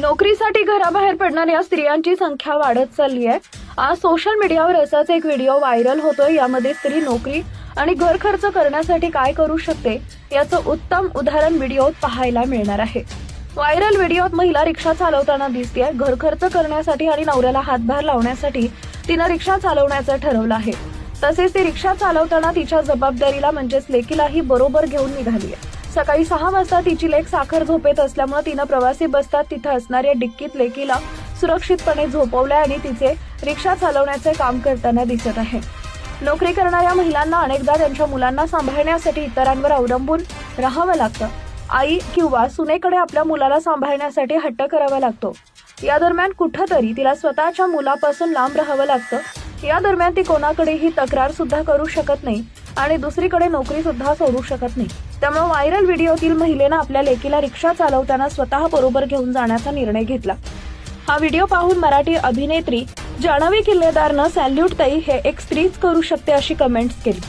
नोकरीसाठी घराबाहेर पडणाऱ्या स्त्रियांची संख्या वाढत चालली आहे. आज सोशल मीडियावर असाच एक व्हिडिओ व्हायरल होतोय. यामध्ये स्त्री नोकरी आणि घर खर्च करण्यासाठी काय करू शकते याचं उत्तम उदाहरण व्हिडिओत पाहायला मिळणार आहे. व्हायरल व्हिडिओत महिला रिक्षा चालवताना दिसते घर खर्च करण्यासाठी आणि नवऱ्याला हातभार लावण्यासाठी तिनं रिक्षा चालवण्याचं ठरवलं आहे. तसेच ती रिक्षा चालवताना तिच्या जबाबदारीला म्हणजेच लेकीलाही बरोबर घेऊन निघाली आहे सकाळी सहा वाजता तिची लेक साखर झोपेत असल्यामुळे तिनं प्रवासी बसतात तिथं असणाऱ्या डिक्कीत लेकीला सुरक्षितपणे झोपवलंय आणि तिचे रिक्षा चालवण्याचे काम करताना दिसत आहे. नोकरी करणाऱ्या महिलांना अनेकदा त्यांच्या मुलांना सांभाळण्यासाठी इतरांवर अवलंबून राहावं लागतं. आई किंवा सुनेकडे आपल्या मुलाला सांभाळण्यासाठी हट्ट करावा लागतो. या दरम्यान कुठंतरी तिला स्वतःच्या मुलापासून लांब राहावं लागतं. या दरम्यान ती कोणाकडेही तक्रार सुद्धा करू शकत नाही. आणि दुसरीकडे नोकरी सुद्धा सोडू शकत नाही. त्यामुळे व्हायरल व्हिडिओतील महिलेनं आपल्या लेकीला रिक्षा चालवताना स्वतः बरोबर घेऊन जाण्याचा निर्णय घेतला. हा व्हिडिओ पाहून मराठी अभिनेत्री जानवी किल्लेदारनं सॅल्यूट ताई हे एक स्त्रीच करू शकते अशी कमेंट्स केली.